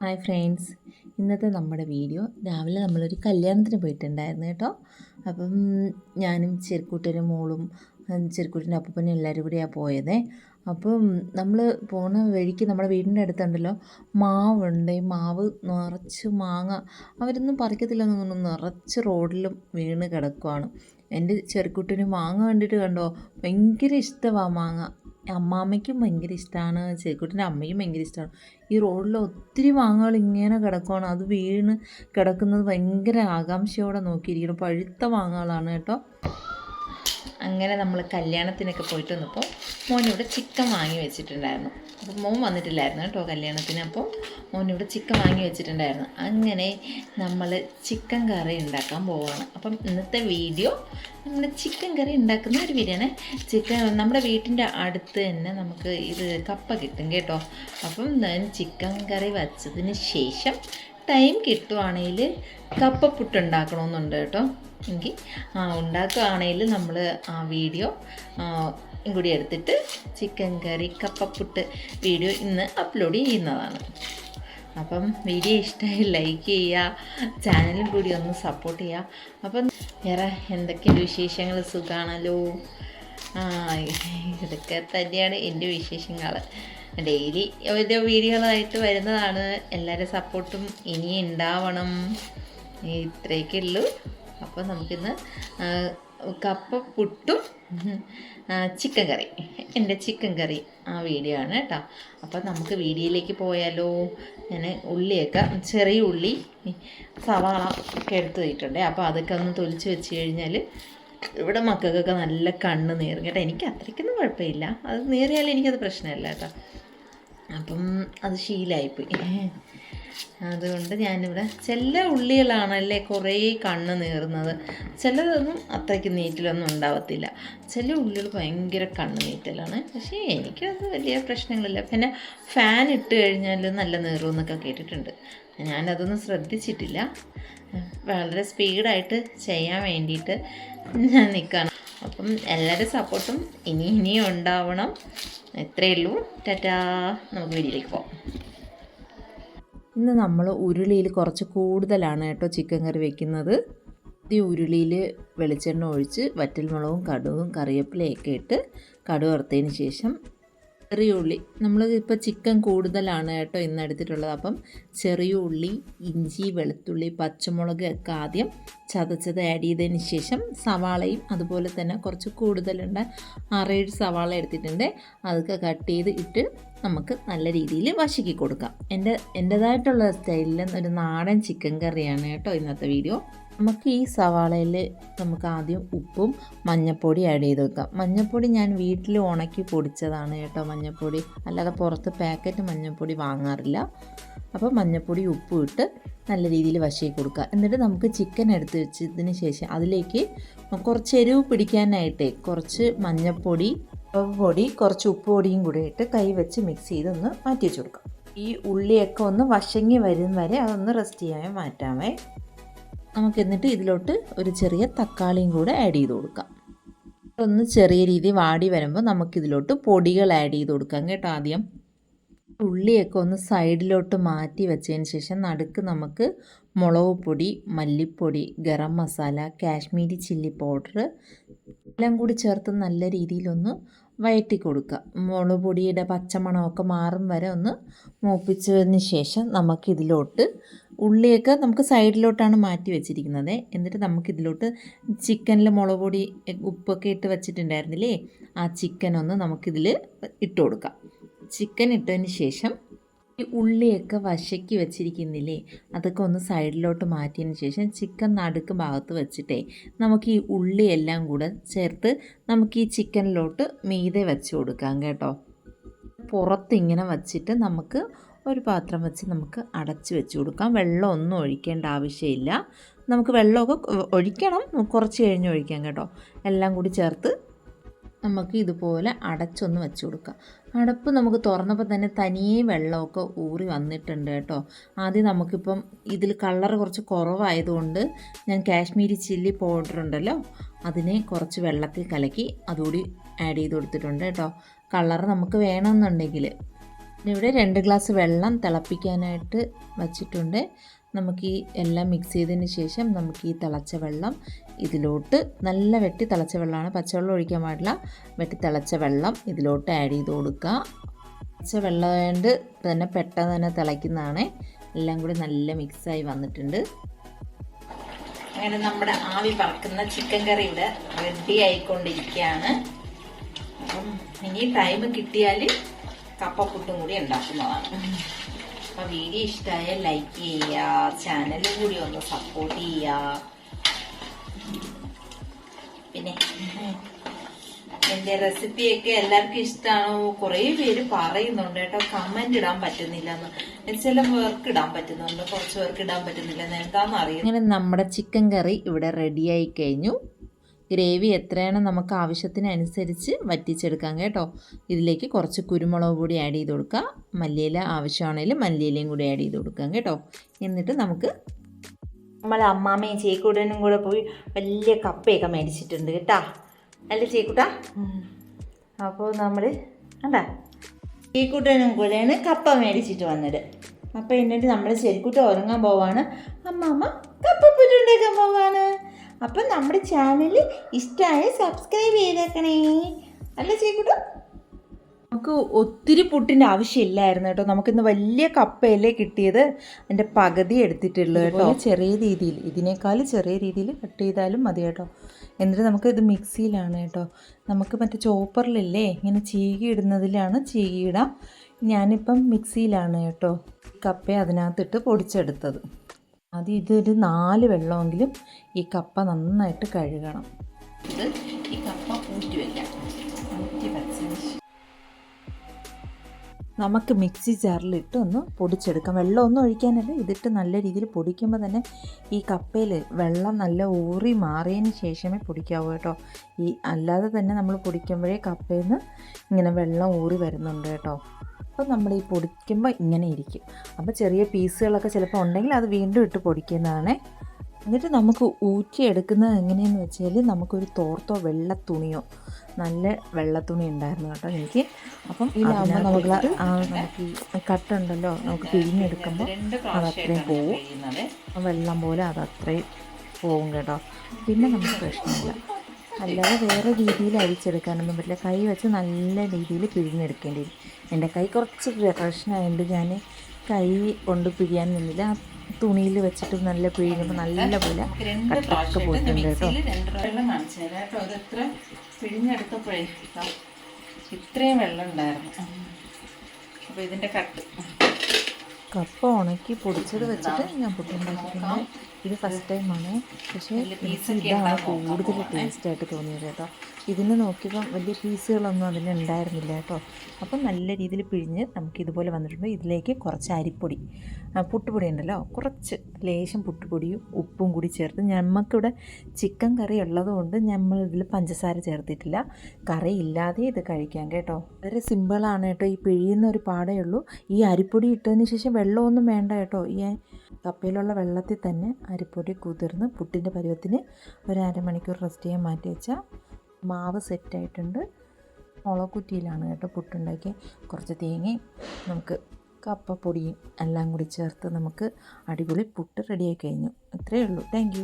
Hi friends ഇന്നത്തെ നമ്മുടെ video രാവിലെ നമ്മളൊരു കല്യാണത്തിന് പോയിട്ടുണ്ടായിരുന്നു കേട്ടോ. അപ്പം ഞാനും ചെറുക്കുട്ടനും മോളും ചെറുക്കൂട്ടിന്റെ അപ്പനും എല്ലാവരും കൂടിയാണ് പോയത്. അപ്പം നമ്മൾ പോണ വഴിക്ക് നമ്മുടെ വീടിന്റെ അടുത്തുണ്ടല്ലോ മാവുണ്ട്. മാവ് നിറച്ച് മാങ്ങ. അവരൊന്നും പറിക്കത്തില്ല തോന്നുന്നു. നിറച്ച് റോഡിലും വീണ് കിടക്കുവാണ്. എന്റെ ചെറുക്കുട്ടിന് മാങ്ങ കണ്ടിട്ട് കണ്ടോ? ഭയങ്കര ഇഷ്ടമാണ് മാങ്ങ. അമ്മാമ്മയ്ക്കും ഭയങ്കര ഇഷ്ടമാണ് ചേക്കുട്ടിന്റെ അമ്മയ്ക്കും ഭയങ്കര ഇഷ്ടമാണ് ഈ റോഡിൽ ഒത്തിരി മാങ്ങകൾ ഇങ്ങനെ കിടക്കുകയാണ് അത് വീണ് കിടക്കുന്നത് ഭയങ്കര ആകാംക്ഷയോടെ നോക്കിയിരിക്കണം പഴുത്ത മാങ്ങകളാണ് കേട്ടോ. അങ്ങനെ നമ്മൾ കല്യാണത്തിനൊക്കെ പോയിട്ട് വന്നപ്പോൾ മോനിവിടെ ചിക്കൻ വാങ്ങി വെച്ചിട്ടുണ്ടായിരുന്നു. അപ്പോൾ മോൻ വന്നിട്ടില്ലായിരുന്നു കേട്ടോ കല്യാണത്തിന്. അപ്പോൾ മോനിവിടെ ചിക്കൻ വാങ്ങി വെച്ചിട്ടുണ്ടായിരുന്നു. അങ്ങനെ നമ്മൾ ചിക്കൻ കറി ഉണ്ടാക്കാൻ പോവുകയാണ് അപ്പം ഇന്നത്തെ വീഡിയോ നമ്മൾ ചിക്കൻ കറി ഉണ്ടാക്കുന്ന ഒരു ബിരിയാണി ചിക്കൻ നമ്മുടെ വീട്ടിന്റെ അടുത്ത് തന്നെ നമുക്ക് ഇത് കപ്പ കിട്ടും കേട്ടോ. അപ്പം ഞാൻ ചിക്കൻ കറി വച്ചതിന് ശേഷം ടൈം കിട്ടുവാണെങ്കിൽ കപ്പപ്പുട്ട് ഉണ്ടാക്കണമെന്നുണ്ട് കേട്ടോ. എങ്കിൽ ആ ഉണ്ടാക്കുകയാണെങ്കിൽ നമ്മൾ ആ വീഡിയോ കൂടി എടുത്തിട്ട് ചിക്കൻ കറി കപ്പപ്പുട്ട് വീഡിയോ ഇന്ന് അപ്ലോഡ് ചെയ്യുന്നതാണ്. അപ്പം വീഡിയോ ഇഷ്ടമായി ലൈക്ക് ചെയ്യുക ചാനലും കൂടി ഒന്ന് സപ്പോർട്ട് ചെയ്യുക അപ്പം വേറെ എന്തൊക്കെയാണ് വിശേഷങ്ങൾ സുഖമാണല്ലോ ഇതൊക്കെ തന്നെയാണ് എന്റെ വിശേഷങ്ങൾ ഡെയിലി ഓരോ വീഡിയോകളായിട്ട് വരുന്നതാണ്. എല്ലാവരുടെ സപ്പോർട്ടും ഇനി ഉണ്ടാവണം ഇത്രയൊക്കെ ഉള്ളൂ അപ്പോൾ നമുക്കിന്ന് കപ്പ പുട്ടും ചിക്കൻ കറി. എന്റെ ചിക്കൻ കറി ആ വീഡിയോ ആണ് കേട്ടോ. അപ്പോൾ നമുക്ക് വീഡിയോയിലേക്ക് പോയാലോ? ഞാൻ ഉള്ളിയൊക്കെ ചെറിയ ഉള്ളി സവാള ഒക്കെ എടുത്ത് വെച്ചിട്ടുണ്ട്. അപ്പോൾ അതൊക്കെ ഒന്ന് തൊലിച്ച് വെച്ച് കഴിഞ്ഞാൽ ഇവിടെ മക്കൾക്കൊക്കെ നല്ല കണ്ണ് നീറും. കേട്ടോ എനിക്ക് അത്രയ്ക്കൊന്നും കുഴപ്പമില്ല. അത് നീറിയാലും എനിക്കത് പ്രശ്നമല്ല കേട്ടോ. അപ്പം അത് ശീലായിപ്പോയി. അതുകൊണ്ട് ഞാനിവിടെ ചില ഉള്ളികളാണല്ലേ കുറേ കണ്ണ് നീറുന്നത്. ചിലതൊന്നും അത്രയ്ക്ക് നീറ്റലൊന്നും ഉണ്ടാവത്തില്ല. ചില ഉള്ളികൾ ഭയങ്കര കണ്ണ് നീറ്റലാണ്. പക്ഷേ എനിക്കത് വലിയ പ്രശ്നങ്ങളില്ല. പിന്നെ ഫാൻ ഇട്ട് കഴിഞ്ഞാൽ നല്ല നീറുമെന്നൊക്കെ കേട്ടിട്ടുണ്ട്. ഞാനതൊന്നും ശ്രദ്ധിച്ചിട്ടില്ല. വളരെ സ്പീഡായിട്ട് ചെയ്യാൻ വേണ്ടിയിട്ട് ഞാൻ നിൽക്കുകയാണ് അപ്പം എല്ലാവരുടെ സപ്പോർട്ടും ഇനി ഇനിയും ഉണ്ടാവണം. എത്രയേ ഉള്ളൂ. ടാറ്റാ. നമുക്ക് വീട്ടിലേക്ക് പോകാം ഇന്ന് നമ്മൾ ഉരുളിയിൽ കുറച്ച് കൂടുതലാണ് കേട്ടോ ചിക്കൻ കറി വെക്കുന്നത്. ഈ ഉരുളിയിൽ വെളിച്ചെണ്ണ ഒഴിച്ച് വറ്റൽമുളകും കടുവും കറിവേപ്പിലയൊക്കെ ഇട്ട് കടുക് വറുത്തതിന് ശേഷം ചെറിയ ഉള്ളി. നമ്മൾ ഇപ്പോൾ ചിക്കൻ കൂടുതലാണ് കേട്ടോ ഇന്ന് എടുത്തിട്ടുള്ളത്. അപ്പം ചെറിയ ഉള്ളി ഇഞ്ചി വെളുത്തുള്ളി പച്ചമുളക് ഒക്കെ ആദ്യം ചതച്ചത് ആഡ് ചെയ്തതിന് ശേഷം സവാളയും അതുപോലെ തന്നെ കുറച്ച് കൂടുതലുണ്ട് ആറേഴ് സവാള എടുത്തിട്ടുണ്ട്. അതൊക്കെ കട്ട് ചെയ്ത് ഇട്ട് നമുക്ക് നല്ല രീതിയിൽ വശക്കി കൊടുക്കാം. എന്റെ എന്റേതായിട്ടുള്ള സ്റ്റൈലിൽ ഒരു നാടൻ ചിക്കൻ കറിയാണ് കേട്ടോ ഇന്നത്തെ വീഡിയോ നമുക്ക് ഈ സവാളയിൽ നമുക്ക് ആദ്യം ഉപ്പും മഞ്ഞൾപ്പൊടി ആഡ് ചെയ്ത് വെക്കാം. മഞ്ഞൾപ്പൊടി ഞാൻ വീട്ടിൽ ഉണക്കി പൊടിച്ചതാണ് കേട്ടോ മഞ്ഞൾപ്പൊടി അല്ലാതെ പുറത്ത് പാക്കറ്റ് മഞ്ഞൾപ്പൊടി വാങ്ങാറില്ല. അപ്പോൾ മഞ്ഞൾപ്പൊടി ഉപ്പും ഇട്ട് നല്ല രീതിയിൽ വശി കൊടുക്കുക. എന്നിട്ട് നമുക്ക് ചിക്കൻ എടുത്ത് വെച്ചതിന് ശേഷം അതിലേക്ക് കുറച്ച് എരിവ് പിടിക്കാനായിട്ട് കുറച്ച് മഞ്ഞൾപ്പൊടി പൊടി കുറച്ച് ഉപ്പ് പൊടിയും കൂടി ഇട്ട് കൈ വെച്ച് മിക്സ് ചെയ്ത് ഒന്ന് മാറ്റി വെച്ച് കൊടുക്കാം. ഈ ഉള്ളിയൊക്കെ ഒന്ന് വശങ്ങി വരും വരെ അതൊന്ന് റെസ്റ്റ് ചെയ്യാൻ മാറ്റാമേ. നമുക്ക് എന്നിട്ട് ഇതിലോട്ട് ഒരു ചെറിയ തക്കാളിയും കൂടെ ആഡ് ചെയ്ത് കൊടുക്കാം. ഒന്ന് ചെറിയ രീതി വാടി വരുമ്പോൾ നമുക്കിതിലോട്ട് പൊടികൾ ആഡ് ചെയ്ത് കൊടുക്കാം കേട്ടോ ആദ്യം. ഉള്ളിയൊക്കെ ഒന്ന് സൈഡിലോട്ട് മാറ്റി വെച്ചതിന് ശേഷം നടുക്ക് നമുക്ക് മുളക് പൊടി മല്ലിപ്പൊടി ഗരം മസാല കാശ്മീരി ചില്ലി പൗഡർ എല്ലാം കൂടി ചേർത്ത് നല്ല രീതിയിലൊന്ന് വയറ്റി കൊടുക്കുക. മുളക് പൊടിയുടെ പച്ചമണമൊക്കെ മാറും വരെ ഒന്ന് മൂപ്പിച്ചതിന് ശേഷം നമുക്കിതിലോട്ട് ഉള്ളിയൊക്കെ നമുക്ക് സൈഡിലോട്ടാണ് മാറ്റി വെച്ചിരിക്കുന്നത്. എന്നിട്ട് നമുക്കിതിലോട്ട് ചിക്കനിൽ മുളക് പൊടി ഉപ്പൊക്കെ ഇട്ട് വെച്ചിട്ടുണ്ടായിരുന്നില്ലേ? ആ ചിക്കൻ ഒന്ന് നമുക്കിതിൽ ഇട്ട് കൊടുക്കാം. ചിക്കൻ ഇട്ടതിന് ശേഷം ഈ ഉള്ളിയൊക്കെ വശക്കി വെച്ചിരിക്കുന്നില്ലേ? അതൊക്കെ ഒന്ന് സൈഡിലോട്ട് മാറ്റിയതിന് ശേഷം ചിക്കൻ നടുക്ക് ഭാഗത്ത് വെച്ചിട്ടേ നമുക്ക് ഈ ഉള്ളിയെല്ലാം കൂടെ ചേർത്ത് നമുക്ക് ഈ ചിക്കനിലോട്ട് മീതെ വെച്ച് കൊടുക്കാം കേട്ടോ. പുറത്തിങ്ങനെ വച്ചിട്ട് നമുക്ക് ഒരു പാത്രം വെച്ച് നമുക്ക് അടച്ച് വെച്ച് കൊടുക്കാം. വെള്ളം ഒന്നും ഒഴിക്കേണ്ട ആവശ്യമില്ല. നമുക്ക് വെള്ളമൊക്കെ ഒഴിക്കണം. കുറച്ച് കഴിഞ്ഞ് ഒഴിക്കാം കേട്ടോ. എല്ലാം കൂടി ചേർത്ത് നമുക്ക് ഇതുപോലെ അടച്ചൊന്ന് വെച്ച് കൊടുക്കാം. അടപ്പ് നമുക്ക് തുറന്നപ്പോൾ തന്നെ തനിയേ വെള്ളമൊക്കെ ഊറി വന്നിട്ടുണ്ട് കേട്ടോ. ആദ്യം നമുക്കിപ്പം ഇതിൽ കളർ കുറച്ച് കുറവായതുകൊണ്ട് ഞാൻ കാശ്മീരി ചില്ലി പൗഡർ ഉണ്ടല്ലോ അതിനെ കുറച്ച് വെള്ളത്തിൽ കലക്കി അതുകൂടി ആഡ് ചെയ്ത് കൊടുത്തിട്ടുണ്ട് കേട്ടോ. കളർ നമുക്ക് വേണമെന്നുണ്ടെങ്കിൽ ഇവിടെ രണ്ട് ഗ്ലാസ് വെള്ളം തിളപ്പിക്കാനായിട്ട് വച്ചിട്ടുണ്ട്. നമുക്ക് ഈ എല്ലാം മിക്സ് ചെയ്തതിന് ശേഷം നമുക്ക് ഈ തിളച്ച വെള്ളം ഇതിലോട്ട് നല്ല വെട്ടി തിളച്ച വെള്ളമാണ്. പച്ചവെള്ളം ഒഴിക്കാൻ പാടില്ല. വെട്ടി തിളച്ച വെള്ളം ഇതിലോട്ട് ആഡ് ചെയ്ത് കൊടുക്കുക. തിളച്ച വെള്ളം കൊണ്ട് തന്നെ പെട്ടെന്ന് തന്നെ തിളയ്ക്കുന്നതാണ്. എല്ലാം കൂടി നല്ല മിക്സായി വന്നിട്ടുണ്ട്. അങ്ങനെ നമ്മുടെ ആവി പറക്കുന്ന ചിക്കൻ കറി ഇവിടെ റെഡി ആയിക്കൊണ്ടിരിക്കുകയാണ്. അപ്പം ഇനി ടൈം കിട്ടിയാൽ കപ്പപ്പുട്ടും കൂടി ഉണ്ടാക്കുന്നതാണ്. അപ്പൊ വീഡിയോ ഇഷ്ടമായ ലൈക്ക് ചെയ്യുക ചാനലും കൂടി ഒന്ന് സപ്പോർട്ട് ചെയ്യുക. പിന്നെ എന്റെ റെസിപ്പിയൊക്കെ എല്ലാവർക്കും ഇഷ്ടമാണോ കുറേ പേര് പറയുന്നുണ്ട് കേട്ടോ കമന്റ് ഇടാൻ പറ്റുന്നില്ല എന്ന് ചില പേർക്ക് ഇടാൻ പറ്റുന്നുണ്ട് കുറച്ച് പേർക്ക് ഇടാൻ പറ്റുന്നില്ല എന്താന്ന് അറിയാം നമ്മുടെ ചിക്കൻ കറി ഇവിടെ റെഡിയായി കഴിഞ്ഞു. ഗ്രേവി എത്രയാണ് നമുക്ക് ആവശ്യത്തിനനുസരിച്ച് വറ്റിച്ചെടുക്കാം കേട്ടോ. ഇതിലേക്ക് കുറച്ച് കുരുമുളക് കൂടി ആഡ് ചെയ്ത് കൊടുക്കുക മല്ലിയില ആവശ്യമാണെങ്കിൽ മല്ലിയിലയും കൂടി ആഡ് ചെയ്ത് കൊടുക്കാം കേട്ടോ. എന്നിട്ട് നമുക്ക് നമ്മൾ അമ്മാമ്മയും ചേക്കൂടനും കൂടെ പോയി വലിയ കപ്പയൊക്കെ മേടിച്ചിട്ടുണ്ട് കേട്ടാ. അല്ലേ ചേക്കൂട്ട അപ്പോൾ നമ്മൾ കണ്ടാ? ചേക്കൂട്ടനും കൂടെയാണ് കപ്പ മേടിച്ചിട്ട് വന്നത്. അപ്പോൾ എന്നിട്ട് നമ്മൾ ശരിക്കൂട്ടം ഉറങ്ങാൻ പോവാണ്. അമ്മാമ്മ കപ്പപ്പുറ്റുണ്ടാക്കാൻ പോവാണ്. അപ്പം നമ്മുടെ ചാനൽ ഇഷ്ടമായ സബ്സ്ക്രൈബ് ചെയ്തേക്കണേ. അല്ല ചേക്കൂട്ടോ? നമുക്ക് ഒത്തിരി പുട്ടിന്റെ ആവശ്യമില്ലായിരുന്നു കേട്ടോ. നമുക്കിന്ന് വലിയ കപ്പയല്ലേ കിട്ടിയത്? അതിന്റെ പകുതി എടുത്തിട്ടുള്ളൂ കേട്ടോ. ചെറിയ രീതിയിൽ ഇതിനേക്കാൾ ചെറിയ രീതിയിൽ കട്ട് ചെയ്താലും മതി കേട്ടോ. എന്നിട്ട് നമുക്ക് ഇത് മിക്സിയിലാണ് കേട്ടോ. നമുക്ക് മറ്റേ ചോപ്പറിലല്ലേ ഇങ്ങനെ ചീകി ഇടുന്നതിലാണ് ചീകി ഇടാം. ഞാനിപ്പം മിക്സിയിലാണ് കേട്ടോ കപ്പ അതിനകത്തിട്ട് പൊടിച്ചെടുത്തത്. അത് ഇതൊരു നാല് വെള്ളമെങ്കിലും ഈ കപ്പ നന്നായിട്ട് കഴുകണം. ഇത് ഈ കപ്പ ഊറ്റി ശേഷം നമുക്ക് മിക്സി ജാറിലിട്ട് ഒന്ന് പൊടിച്ചെടുക്കാം. വെള്ളം ഒന്നും ഒഴിക്കാനല്ല ഇതിട്ട് നല്ല രീതിയിൽ പൊടിക്കുമ്പോൾ തന്നെ ഈ കപ്പയിൽ വെള്ളം നല്ല ഊറി മാറിയതിന് ശേഷമേ പൊടിക്കാവൂ കേട്ടോ. ഈ അല്ലാതെ തന്നെ നമ്മൾ പൊടിക്കുമ്പോഴേ കപ്പയിൽ നിന്ന് ഇങ്ങനെ വെള്ളം ഊറി വരുന്നുണ്ട് കേട്ടോ. അപ്പോൾ നമ്മൾ ഈ പൊടിക്കുമ്പോൾ ഇങ്ങനെ ഇരിക്കും. അപ്പോൾ ചെറിയ പീസുകളൊക്കെ ചിലപ്പോൾ ഉണ്ടെങ്കിൽ അത് വീണ്ടും ഇട്ട് പൊടിക്കുന്നതാണ്. എന്നിട്ട് നമുക്ക് ഊറ്റിയെടുക്കുന്നത് എങ്ങനെയെന്ന് വെച്ചാൽ നമുക്കൊരു തോർത്തോ വെള്ള തുണിയോ നല്ല വെള്ള തുണി ഉണ്ടായിരുന്നു കേട്ടോ എനിക്ക്. അപ്പം ഇതിലാകുമ്പോൾ നമുക്ക് നമുക്ക് ഈ കട്ടുണ്ടല്ലോ നമുക്ക് പിഴിഞ്ഞെടുക്കുമ്പോൾ അത് അത്രയും പോവും. വെള്ളം പോലെ അത് അത്രയും പോവും കേട്ടോ. പിന്നെ നമുക്ക് പ്രശ്നമില്ല. അല്ലാതെ വേറെ രീതിയിൽ അരിച്ചെടുക്കാനൊന്നും പറ്റില്ല. കൈ വെച്ച് നല്ല രീതിയിൽ പിഴിഞ്ഞെടുക്കേണ്ടി വരും. എന്റെ കൈ കുറച്ച് പ്രശ്നമായതുകൊണ്ട് ഞാൻ കൈ കൊണ്ട് പിഴിയാൻ നിന്നില്ല. ആ തുണിയിൽ വെച്ചിട്ട് നല്ല പിഴിഞ്ഞപ്പോൾ നല്ല പോലെ കട്ടൊക്കെ പോയിട്ടുണ്ട് കേട്ടോ. കാണിച്ചു തരാം പിഴിഞ്ഞെടുത്തപ്പോഴേ ഇത്രയും വെള്ളം ഉണ്ടായിരുന്നു. അപ്പോൾ ഇതിന്റെ കട്ട്. കപ്പ ഉണക്കി പൊടിച്ചത് വെച്ചിട്ട് ഞാൻ പുട്ടുണ്ടാക്കിയിട്ടുണ്ട്. ഇത് ഫസ്റ്റ് ടൈമാണ് പക്ഷേ ഇതാണ് കൂടുതൽ ടേസ്റ്റായിട്ട് തോന്നിയത് കേട്ടോ. ഇതിന് നോക്കിയപ്പം വലിയ പീസുകളൊന്നും അതിന് ഉണ്ടായിരുന്നില്ല കേട്ടോ. അപ്പം നല്ല രീതിയിൽ പിഴിഞ്ഞ് നമുക്ക് ഇതുപോലെ വന്നിട്ടുണ്ട്. ഇതിലേക്ക് കുറച്ച് അരിപ്പൊടി. പുട്ടുപൊടി ഉണ്ടല്ലോ. കുറച്ച് ലേശം പുട്ടുപൊടിയും ഉപ്പും കൂടി ചേർത്ത് നമുക്കിവിടെ ചിക്കൻ കറി ഉള്ളതുകൊണ്ട് നമ്മൾ ഇതിൽ പഞ്ചസാര ചേർത്തിട്ടില്ല. കറി ഇല്ലാതെ ഇത് കഴിക്കാം കേട്ടോ. വളരെ സിമ്പിളാണ് കേട്ടോ. ഈ പിഴിയുന്ന ഒരു പാടേ ഉള്ളൂ. ഈ അരിപ്പൊടി ഇട്ടതിന് ശേഷം വെള്ളമൊന്നും വേണ്ട കേട്ടോ. ഈ കപ്പയിലുള്ള വെള്ളത്തിൽ തന്നെ അരിപ്പൊടി കുതിർന്ന് പുട്ടിന്റെ പരുവത്തിന് ഒരു അരമണിക്കൂർ റെസ്റ്റ് ചെയ്യാൻ മാറ്റി വെച്ചാൽ മാവ് സെറ്റായിട്ടുണ്ട് മുളകുറ്റിയിലാണ് കേട്ടോ പുട്ടുണ്ടാക്കി കുറച്ച് തേങ്ങയും നമുക്ക് കപ്പപ്പൊടിയും എല്ലാം കൂടി ചേർത്ത് നമുക്ക് അടിപൊളി പുട്ട് റെഡിയായി കഴിഞ്ഞു. ഇത്രയേ ഉള്ളൂ. താങ്ക്